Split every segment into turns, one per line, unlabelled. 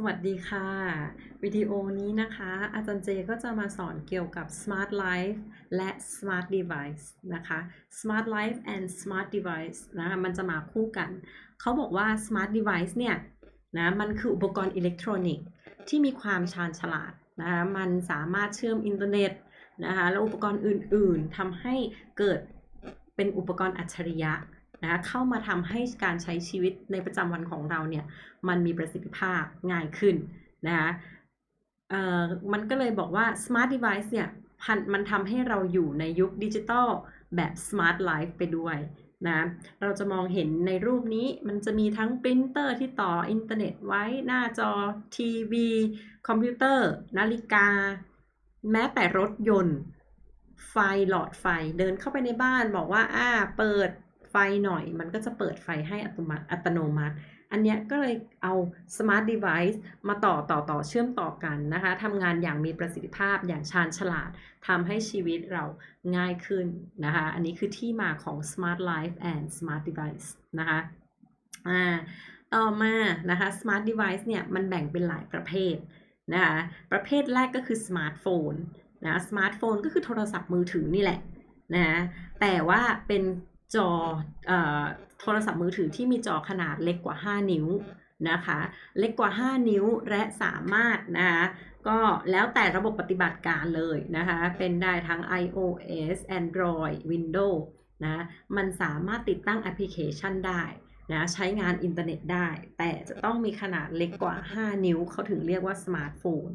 สวัสดีค่ะ วิดีโอนี้นะคะ อาจารย์เจก็จะมาสอนเกี่ยวกับ Smart Life และ Smart Device นะคะ Smart Life and Smart Device นะะมันจะมาคู่กัน เขาบอกว่า Smart Device เนี่ยนะมันคืออุปกรณ์อิเล็กทรอนิกส์ที่มีความชาญฉลาดนะคะมันสามารถเชื่อมอินเทอร์เน็ตนะคะแล้วอุปกรณ์อื่น ๆทำให้เกิดเป็นอุปกรณ์อัจฉริยะ นะคะเข้ามาทำให้การใช้ชีวิตในประจำวันของเราเนี่ยมันมีประสิทธิภาพง่ายขึ้นนะคะเอ่อมันก็เลยบอกว่า smart device เนี่ยพันมันทำให้เราอยู่ในยุคดิจิทัลแบบ smart life ไปด้วยนะเราจะมองเห็นในรูปนี้มันจะมีทั้งปรินเตอร์ที่ต่ออินเทอร์เน็ตไว้หน้าจอทีวีคอมพิวเตอร์ นาฬิกา แม้แต่รถยนต์ ไฟหลอดไฟเดินเข้าไปในบ้านบอกว่า อ่า เปิด ไฟหน่อย มันก็จะเปิดไฟให้อัตโนมัติอัตโนมัติ อันเนี้ยก็เลยเอา smart device มาต่อต่อต่อเชื่อมต่อกันนะคะทำงานอย่างมีประสิทธิภาพอย่างชาญฉลาดทำให้ชีวิตเราง่ายขึ้นนะคะ อันนี้คือที่มาของ smart life and smart device นะคะอ่าต่อมานะคะ smart device เนี่ยมันแบ่งเป็นหลายประเภทนะคะประเภทแรกก็คือ smartphone นะ smartphone ก็คือโทรศัพท์มือถือนี่แหละนะแต่ว่าเป็น จอเอ่อโทรศัพท์มือถือที่มีจอขนาดเล็กกว่า 5 นิ้วนะคะ เล็กกว่า 5 นิ้วและสามารถนะคะก็แล้วแต่ระบบปฏิบัติการเลยนะคะ เป็นได้ทั้ง iOS Android Windows นะมันสามารถติดตั้งแอปพลิเคชันได้นะใช้งานอินเทอร์เน็ตได้ แต่จะต้องมีขนาดเล็กกว่า 5 นิ้ว เขาถึงเรียกว่าสมาร์ทโฟน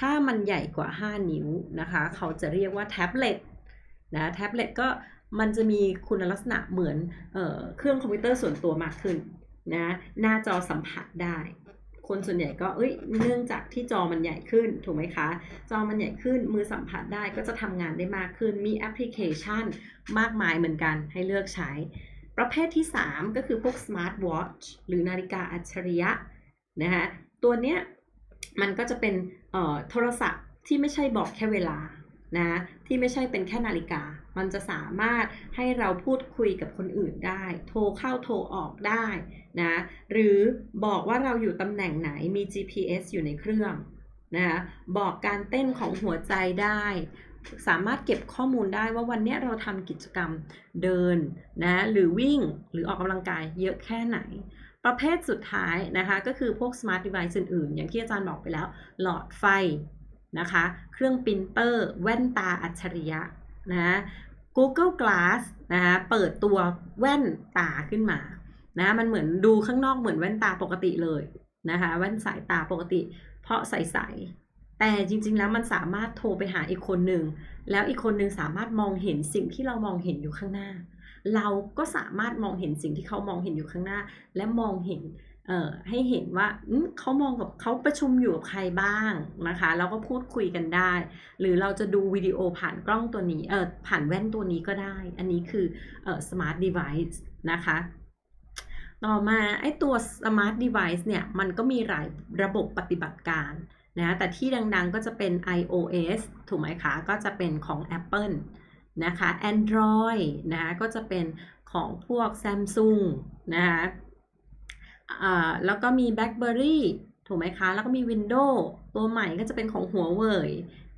ถ้ามันใหญ่กว่า 5 นิ้วนะคะ เขาจะเรียกว่าแท็บเล็ตนะแท็บเล็ตก็ มันจะมีคุณลักษณะเหมือนเออเครื่องคอมพิวเตอร์ส่วนตัวมากขึ้นนะหน้าจอสัมผัสได้ คนส่วนใหญ่ก็เอ้ยเนื่องจากที่จอมันใหญ่ขึ้นถูกไหมคะ จอมันใหญ่ขึ้นมือสัมผัสได้ก็จะทำงานได้มากขึ้นมีแอปพลิเคชันมากมายเหมือนกันให้เลือกใช้ ประเภทที่ 3 ก็คือพวกสมาร์ทวอทช์หรือนาฬิกาอัจฉริยะนะคะตัวเนี้ยมันก็จะเป็นเอ่อโทรศัพท์ที่ไม่ใช่บอกแค่เวลา นะที่ไม่ใช่เป็นแค่นาฬิกา มันจะสามารถให้เราพูดคุยกับคนอื่นได้ โทรเข้าโทรออกได้นะหรือบอกว่าเราอยู่ตำแหน่งไหนมี GPS อยู่ในเครื่องนะบอกการเต้นของหัวใจได้ สามารถเก็บข้อมูลได้ว่าวันนี้เราทำกิจกรรมเดินนะหรือวิ่งหรือออกกำลังกายเยอะแค่ไหนประเภทสุดท้ายนะคะก็คือพวก smart device อื่นๆ อย่างที่อาจารย์บอกไปแล้ว หลอดไฟ นะคะ เครื่องปรินเตอร์แว่นตาอัจฉริยะนะ Google Glass นะคะเปิดตัวแว่นตาขึ้นมานะมันเหมือนดูข้างนอกเหมือนแว่นตาปกติเลยนะคะแว่นสายตาปกติ เพราะใสๆแต่จริงๆแล้วมันสามารถโทรไปหาอีกคนหนึ่งแล้วอีกคนหนึ่งสามารถมองเห็นสิ่งที่เรามองเห็นอยู่ข้างหน้า เราก็สามารถมองเห็นสิ่งที่เขามองเห็นอยู่ข้างหน้า และมองเห็น เอ่อให้เห็นว่าเขามองกับเขาประชุมอยู่กับใครบ้างนะคะ แล้วก็พูดคุยกันได้ หรือเราจะดูวิดีโอผ่านกล้องตัวนี้เออผ่านแว่นตัวนี้ก็ได้ อันนี้คือเอ่อ smart device นะคะ ต่อมาไอ้ตัว smart device เนี่ย มันก็มีหลายระบบปฏิบัติการนะแต่ที่ดังๆก็จะเป็น iOS ถูกไหมคะ ก็จะเป็นของ Apple นะคะ Android นะก็จะเป็นของพวก Samsung นะคะ อ่าแล้วก็มี BlackBerry ถูกไหมคะ แล้วก็มี Windows ตัวใหม่ก็จะเป็นของหัวเว่ย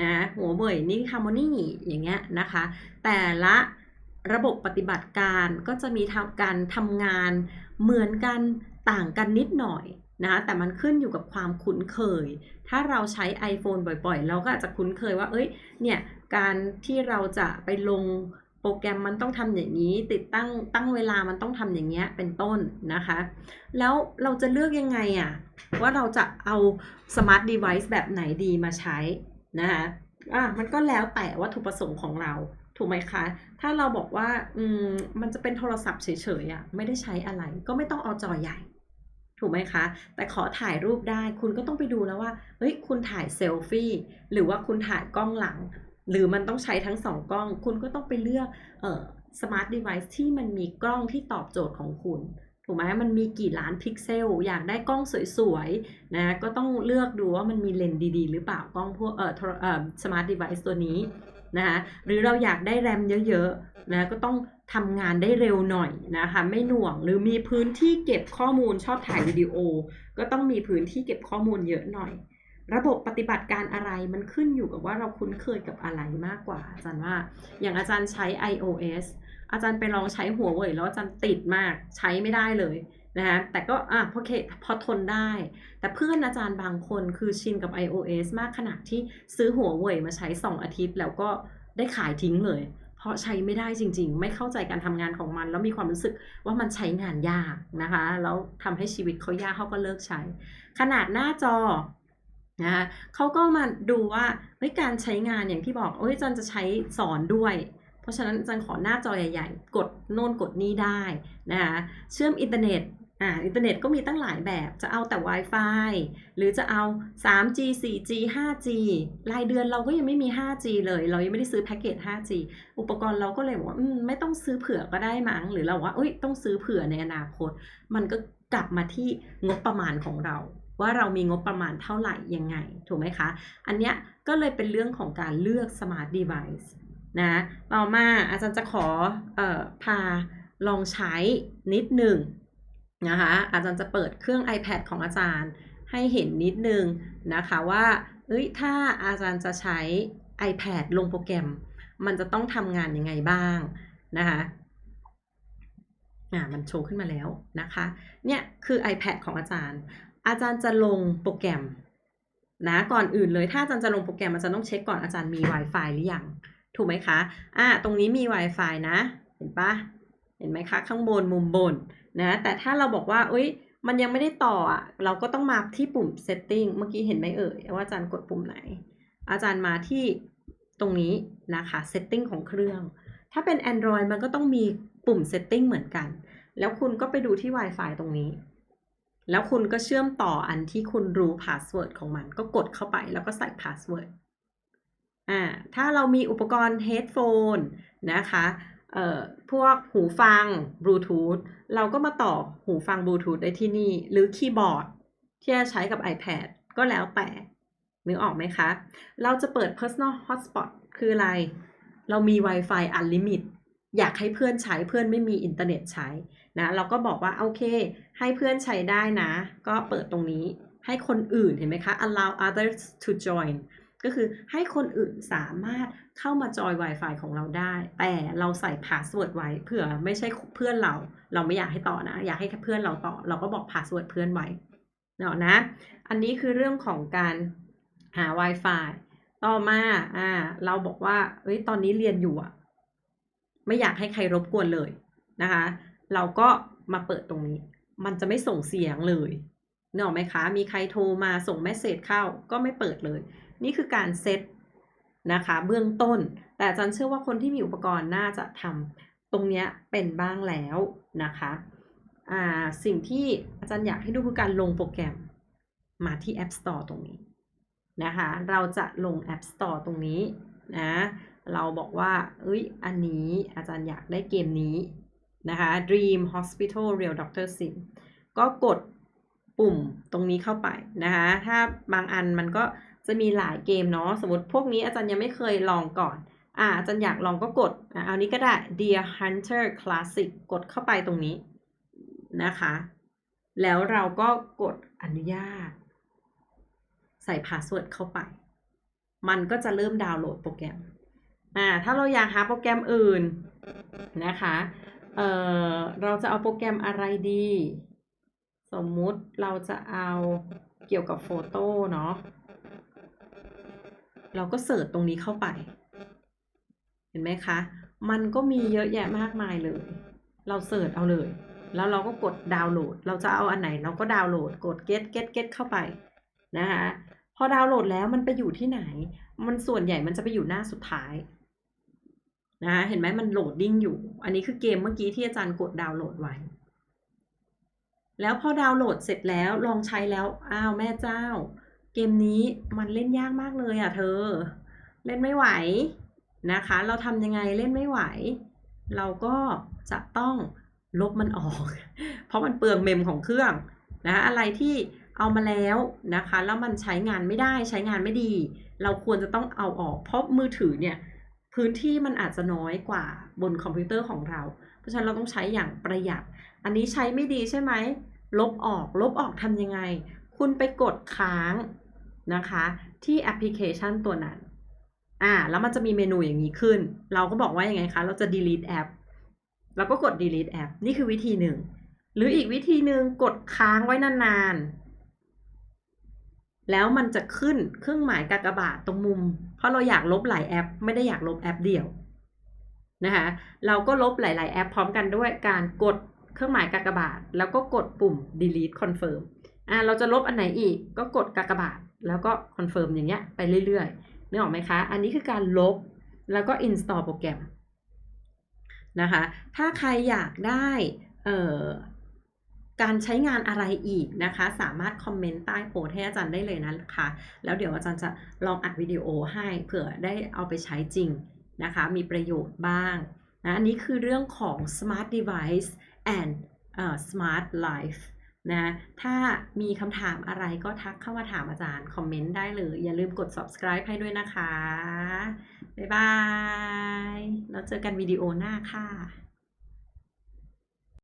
นะหัวเว่ยนี่ Harmony อย่างเงี้ยนะคะ แต่ละระบบปฏิบัติการก็จะมีทการทำงานเหมือนกันต่างกันนิดหน่อยนะแต่มันขึ้นอยู่กับความคุ้นเคย ถ้าเราใช้ iPhone บ่อยๆ เราก็อาจจะคุ้นเคยว่า เอ้ย เนี่ย การที่เราจะไปลง รแกรมมันต้องทำอย่างนี้ ติดตั้งตั้งเวลามันต้องทำอย่างเงี้ยเป็นต้นนะคะ แล้วเราจะเลือกยังไงอะว่าเราจะเอา smart device แบบไหนดีมาใช้นะคะอะมันก็แล้วแต่วัตถุประสงค์ของเราถูกไหมคะ ถ้าเราบอกว่าอืมมันจะเป็นโทรศัพท์เฉยๆอะไม่ได้ใช้อะไร ก็ไม่ต้องเอาจอใหญ่ ถูกไหมคะ แต่ขอถ่ายรูปได้คุณก็ต้องไปดูแล้วว่าเฮ้ยคุณถ่ายเซลฟี่หรือว่าคุณถ่ายกล้องหลัง หรือมันต้องใช้ทั้งสองกล้อง คุณก็ต้องไปเลือกเอ่อ smart device ที่มันมีกล้องที่ตอบโจทย์ของคุณถูกไหมมันมีกี่ล้านพิกเซล อยากได้กล้องสวยๆนะก็ต้องเลือกดูว่ามันมีเลนส์ดีๆ หรือเปล่ากล้องพวกเอ่อเอ่อ smart device ตัวนี้นะคะหรือเราอยากได้แรมเยอะๆนะก็ต้องทำงานได้เร็วหน่อยนะคะไม่หน่วงหรือมีพื้นที่เก็บข้อมูลชอบถ่ายวิดีโอ ก็ต้องมีพื้นที่เก็บข้อมูลเยอะหน่อย ระบบปฏิบัติการอะไรมันขึ้นอยู่กับว่าเราคุ้นเคยกับอะไรมากกว่า อาจารย์ว่า อย่างอาจารย์ใช้ iOS อาจารย์ไปลองใช้หัวเว่ยแล้วอาจารย์ติดมากใช้ไม่ได้เลยนะคะแต่ก็อะพอเคพอทนได้ แต่เพื่อนอาจารย์บางคนคือชินกับ iOS มากขนาดที่ซื้อหัวเว่ยมาใช้ 2 อาทิตย์ แล้วก็ได้ขายทิ้งเลย เพราะใช้ไม่ได้จริง ๆ ไม่เข้าใจการทำงานของมัน แล้วมีความรู้สึกว่ามันใช้งานยากนะคะ แล้วทำให้ชีวิตเขายากเขาก็เลิกใช้ ขนาดหน้าจอ นะคะเขาก็มาดูว่าเฮ้ยการใช้งานอย่างที่บอกโอ้ยจันจะใช้สอนด้วย เพราะฉะนั้นจันขอหน้าจอใหญ่ๆ กดโน่นกดนี่ได้นะคะเชื่อมอินเทอร์เน็ตอ่าอินเทอร์เน็ตก็มีตั้งหลายแบบจะเอาแต่ Wi-Fi หรือจะเอา 3G 4G 5G รายเดือนเราก็ยังไม่มี 5G เลย เรายังไม่ได้ซื้อแพ็กเกจ 5G อุปกรณ์เราก็เลยบอกว่าอืมไม่ต้องซื้อเผื่อก็ได้มั้งหรือเราว่าเอ้ยต้องซื้อเผื่อในอนาคต มันก็กลับมาที่งบประมาณของเรา ว่าเรามีงบประมาณเท่าไหร่ยังไง ถูกไหมคะ อันเนี้ยก็เลยเป็นเรื่องของการเลือก smart device นะต่อมาอาจารย์จะขอเอ่อพาลองใช้นิดหนึ่งนะคะอาจารย์จะเปิดเครื่อง iPad ของอาจารย์ให้เห็นนิดนึงนะคะว่าเอ้ยถ้าอาจารย์จะใช้ iPad ลงโปรแกรม มันจะต้องทำงานยังไงบ้างนะคะอ่ามันโชว์ขึ้นมาแล้วนะคะ เนี่ยคือ iPad ของอาจารย์ อาจารย์จะลงโปรแกรมนะก่อนอื่นเลยถ้าอาจารย์จะลงโปรแกรมอาจารย์ต้องเช็คก่อนอาจารย์มี Wi-Fi หรือยังถูกไหมคะอ่าตรงนี้มี Wi-Fi นะ เห็นปะเห็นไหมคะ ข้างบนมุมบนนะแต่ถ้าเราบอกว่าอุ้ยมันยังไม่ได้ต่ออะเราก็ต้องมาที่ปุ่ม setting เมื่อกี้เห็นไหมเอ่ยว่าอาจารย์กดปุ่มไหน อาจารย์มาที่ตรงนี้นะคะ setting ของเครื่อง ถ้าเป็น Android มันก็ต้องมีปุ่ม setting เหมือนกัน แล้วคุณก็ไปดูที่ Wi-Fi ตรงนี้ แล้วคุณก็เชื่อมต่ออันที่คุณรู้ password ของมัน ก็กดเข้าไปแล้วก็ใส่ password อ่าถ้าเรามีอุปกรณ์ headphone นะคะเอ่อพวกหูฟังบลูทูธเราก็มาต่อหูฟังบลูทูธได้ที่นี่ หรือคีย์บอร์ดที่จะใช้กับ iPad ก็แล้วแต่นึกออกไหมคะ เราจะเปิด personal hotspot คืออะไร เรามี Wi-Fi unlimit อยากให้เพื่อนใช้เพื่อนไม่มีอินเทอร์เน็ตใช้นะเราก็บอกว่าโอเค ให้เพื่อนใช้ได้นะ ก็เปิดตรงนี้ให้คนอื่นเห็นไหมคะ allow others to join ก็คือให้คนอื่นสามารถเข้ามาจอย Wi-Fi ของเราได้ แต่เราใส่พาสเวิร์ดไว้เผื่อไม่ใช่เพื่อนเรา เราไม่อยากให้ต่อนะ อยากให้แค่เพื่อนเราต่อ เราก็บอกพาสเวิร์ดเพื่อนไว้เนาะนะ อันนี้คือเรื่องของการหา Wi-Fi ต่อมาอ่าเราบอกว่าเอ้ยตอนนี้เรียนอยู่อะ ไม่อยากให้ใครรบกวนเลยนะคะ เราก็มาเปิดตรงนี้ มันจะไม่ส่งเสียงเลยเนอะไหมคะ มีใครโทรมาส่งเมสเซจเข้าก็ไม่เปิดเลย นี่คือการเซตนะคะ เบื้องต้น แต่อาจารย์เชื่อว่าคนที่มีอุปกรณ์น่าจะทำตรงนี้เป็นบ้างแล้วนะคะอ่าสิ่งที่อาจารย์อยากให้ดูคือการลงโปรแกรมมาที่ App Store ตรงนี้นะคะ เราจะลง App Store ตรงนี้นะ เราบอกว่า เอ้ย อันนี้อาจารย์อยากได้เกมนี้นะคะ Dream Hospital Real Doctor Sim ก็กดปุ่มตรงนี้เข้าไปนะคะ ถ้าบางอันมันก็จะมีหลายเกมเนาะ สมมติพวกนี้อาจารย์ยังไม่เคยลองก่อน อ่าอาจารย์อยากลองก็กด อ่าเอานี้ก็ได้ Dear Hunter Classic กดเข้าไปตรงนี้นะคะ แล้วเราก็กดอนุญาต ใส่พาสเวิร์ดเข้าไป มันก็จะเริ่มดาวน์โหลดโปรแกรม อ่าถ้าเราอยากหาโปรแกรมอื่นนะคะเอ่อเราจะเอาโปรแกรมอะไรดี สมมุติเราจะเอาเกี่ยวกับโฟโต้เนาะเราก็เสิร์ชตรงนี้เข้าไป เห็นไหมคะ มันก็มีเยอะแยะมากมายเลย เราเสิร์ชเอาเลย แล้วเราก็กดดาวน์โหลด เราจะเอาอันไหนเราก็ดาวน์โหลด กด get get get เข้าไปนะคะ พอดาวน์โหลดแล้วมันไปอยู่ที่ไหน มันส่วนใหญ่มันจะไปอยู่หน้าสุดท้าย นะคะเห็นไหมมันโหลดดิ้งอยู่ อันนี้คือเกมเมื่อกี้ที่อาจารย์กดดาวน์โหลดไว้ แล้วพอดาวน์โหลดเสร็จแล้วลองใช้แล้ว อ้าวแม่เจ้า เกมนี้มันเล่นยากมากเลยอะเธอ เล่นไม่ไหวนะคะ เราทำยังไงเล่นไม่ไหว เราก็จะต้องลบมันออก เพราะมันเปลืองเมมของเครื่องนะอะไรที่เอามาแล้วนะคะ แล้วมันใช้งานไม่ได้ใช้งานไม่ดี เราควรจะต้องเอาออก เพราะมือถือเนี่ย พื้นที่มันอาจจะน้อยกว่าบนคอมพิวเตอร์ของเรา เพราะฉะนั้นเราต้องใช้อย่างประหยัด อันนี้ใช้ไม่ดีใช่ไหม ลบออก ลบออกทำยังไง คุณไปกดค้างนะคะ ที่แอปพลิเคชันตัวนั้น อ่า แล้วมันจะมีเมนูอย่างนี้ขึ้น เราก็บอกว่ายังไงคะ เราจะ delete แอปแล้วก็กด delete แอปนี่คือวิธีหนึ่ง หรืออีกวิธีหนึ่งกดค้างไว้นานๆ แล้วมันจะขึ้นเครื่องหมายกากบาทตรงมุม เพราะเราอยากลบหลายแอป ไม่ได้อยากลบแอปเดียวนะคะเราก็ลบหลาย ๆ แอปพร้อมกันด้วยการกดเครื่องหมายกากบาท แล้วก็กดปุ่ม delete confirm อ่าเราจะลบอันไหนอีกก็กดกากบาท แล้วก็ confirm อย่างเงี้ยไปเรื่อยๆนึกออกไหมคะ อันนี้คือการลบแล้วก็ install โปรแกรมนะคะ ถ้าใครอยากได้เอ่อ การใช้งานอะไรอีกนะคะ สามารถคอมเมนต์ใต้โพสต์ให้อาจารย์ได้เลยนะคะ แล้วเดี๋ยวอาจารย์จะลองอัดวิดีโอให้เผื่อได้เอาไปใช้จริงนะคะ มีประโยชน์บ้างนะอันนี้คือเรื่องของ smart device and เอ่อ smart life นะถ้ามีคำถามอะไรก็ทักเข้ามาถามอาจารย์ คอมเมนต์ได้เลย อย่าลืมกด subscribe ให้ด้วยนะคะ บ๊ายบาย แล้วเจอกันวิดีโอหน้าค่ะ